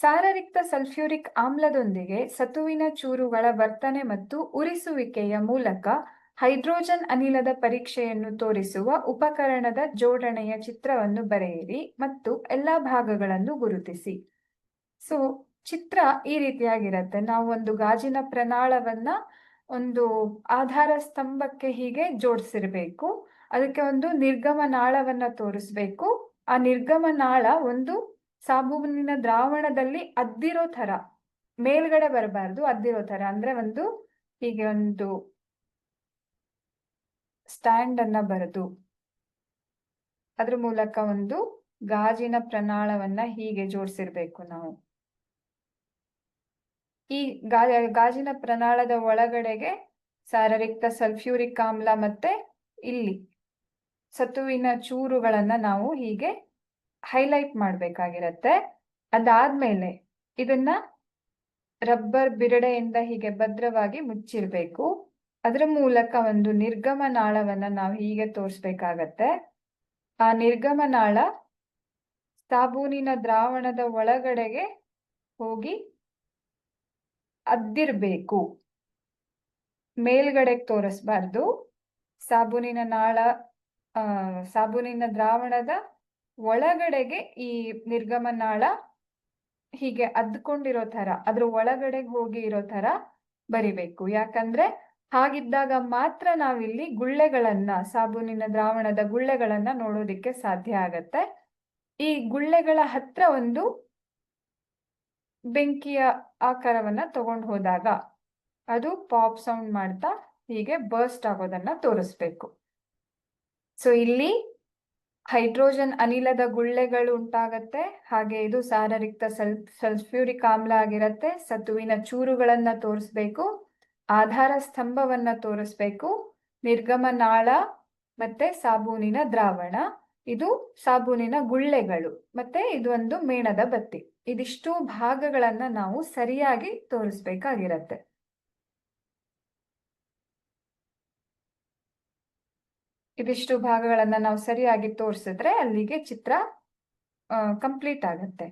ಸಾರರಿಕ್ತ sulphuric ಆಮ್ಲದೊಂದಿಗೆ ಸತುವಿನ ಚೂರುಗಳ ವರ್ತನೆ ಮತ್ತು ಉರಿಸುವಿಕೆಯ ಮೂಲಕ ಹೈಡ್ರೋಜನ್ ಅನಿಲದ ಪರೀಕ್ಷೆಯನ್ನು ತೋರಿಸುವ ಉಪಕರಣದ ಜೋಡಣೆಯ ಚಿತ್ರವನ್ನು ಬರೆಯಿರಿ ಮತ್ತು ಎಲ್ಲ ಭಾಗಗಳನ್ನು ಗುರುತಿಸಿ. ಸೊ ಚಿತ್ರ ಈ ರೀತಿಯಾಗಿರುತ್ತೆ. ನಾವು ಒಂದು ಗಾಜಿನ ಪ್ರಣಾಳವನ್ನ ಒಂದು ಆಧಾರ ಸ್ತಂಭಕ್ಕೆ ಹೀಗೆ ಜೋಡಿಸಿರ್ಬೇಕು. ಅದಕ್ಕೆ ಒಂದು ನಿರ್ಗಮ ನಾಳವನ್ನ ತೋರಿಸ್ಬೇಕು. ಆ ನಿರ್ಗಮ ನಾಳ ಒಂದು ಸಾಬೂನಿನ ದ್ರಾವಣದಲ್ಲಿ ಅದ್ದಿರೋ ತರ ಮೇಲ್ಗಡೆ ಬರಬಾರ್ದು, ಅದ್ದಿರೋ ತರ ಅಂದ್ರೆ ಒಂದು ಹೀಗೆ ಒಂದು ಸ್ಟ್ಯಾಂಡ್ ಅನ್ನ ಬರೆದು, ಅದ್ರ ಮೂಲಕ ಒಂದು ಗಾಜಿನ ಪ್ರನಾಳವನ್ನ ಹೀಗೆ ಜೋಡಿಸಿರ್ಬೇಕು ನಾವು. ಈ ಗಾಜಿನ ಪ್ರಣಾಳದ ಒಳಗಡೆಗೆ ಸಾರರಿಕ್ತ ಸಲ್ಫ್ಯೂರಿಕ್ ಆಮ್ಲ ಮತ್ತೆ ಇಲ್ಲಿ ಸತುವಿನ ಚೂರುಗಳನ್ನ ನಾವು ಹೀಗೆ ಹೈಲೈಟ್ ಮಾಡ್ಬೇಕಾಗಿರತ್ತೆ. ಅದಾದ್ಮೇಲೆ ಇದನ್ನ ರಬ್ಬರ್ ಬಿರಡೆಯಿಂದ ಹೀಗೆ ಭದ್ರವಾಗಿ ಮುಚ್ಚಿರ್ಬೇಕು. ಅದರ ಮೂಲಕ ಒಂದು ನಿರ್ಗಮ ನಾಳವನ್ನ ನಾವು ಹೀಗೆ ತೋರಿಸ್ಬೇಕಾಗತ್ತೆ. ಆ ನಿರ್ಗಮ ನಾಳ ಸಾಬೂನಿನ ದ್ರಾವಣದ ಒಳಗಡೆಗೆ ಹೋಗಿ ಅದ್ದಿರ್ಬೇಕು. ಮೇಲ್ಗಡೆಗೆ ತೋರಿಸ್ಬಾರ್ದು. ಸಾಬೂನಿನ ನಾಳ ಸಾಬೂನಿನ ದ್ರಾವಣದ ಒಳಗಡೆಗೆ ಈ ನಿರ್ಗಮನಾಳ ಹೀಗೆ ಅದ್ಕೊಂಡಿರೋ ತರ ಅದ್ರ ಒಳಗಡೆಗೆ ಹೋಗಿ ಇರೋ ತರ ಬರಿಬೇಕು. ಯಾಕಂದ್ರೆ ಹಾಗಿದ್ದಾಗ ಮಾತ್ರ ನಾವಿಲ್ಲಿ ಗುಳ್ಳೆಗಳನ್ನ, ಸಾಬೂನಿನ ದ್ರಾವಣದ ಗುಳ್ಳೆಗಳನ್ನ ನೋಡೋದಿಕ್ಕೆ ಸಾಧ್ಯ ಆಗತ್ತೆ. ಈ ಗುಳ್ಳೆಗಳ ಹತ್ರ ಒಂದು ಬೆಂಕಿಯ ಆಕಾರವನ್ನ ತಗೊಂಡು ಹೋದಾಗ ಅದು ಪಾಪ್ ಸೌಂಡ್ ಮಾಡ್ತಾ ಹೀಗೆ ಬರ್ಸ್ಟ್ ಆಗೋದನ್ನ ತೋರಿಸ್ಬೇಕು. ಸೊ ಇಲ್ಲಿ ಹೈಡ್ರೋಜನ್ ಅನಿಲದ ಗುಳ್ಳೆಗಳು ಉಂಟಾಗತ್ತೆ. ಹಾಗೆ ಇದು ಸಾರರಿಕ್ತ ಸಲ್, ಸಲ್ಫ್ಯೂರಿಕ್ ಆಮ್ಲ ಆಗಿರತ್ತೆ. ಸತುವಿನ ಚೂರುಗಳನ್ನ ತೋರಿಸ್ಬೇಕು. ಆಧಾರ ಸ್ತಂಭವನ್ನ ತೋರಿಸ್ಬೇಕು. ನಿರ್ಗಮನಾಳ ಮತ್ತೆ ಸಾಬೂನಿನ ದ್ರಾವಣ. ಇದು ಸಾಬೂನಿನ ಗುಳ್ಳೆಗಳು ಮತ್ತೆ ಇದೊಂದು ಮೇಣದ ಬತ್ತಿ. ಇದಿಷ್ಟು ಭಾಗಗಳನ್ನ ನಾವು ಸರಿಯಾಗಿ ತೋರಿಸ್ಬೇಕಾಗಿರತ್ತೆ. ಇದಿಷ್ಟು ಭಾಗಗಳನ್ನ ನಾವು ಸರಿಯಾಗಿ ತೋರಿಸಿದ್ರೆ ಅಲ್ಲಿಗೆ ಚಿತ್ರ ಕಂಪ್ಲೀಟ್ ಆಗತ್ತೆ.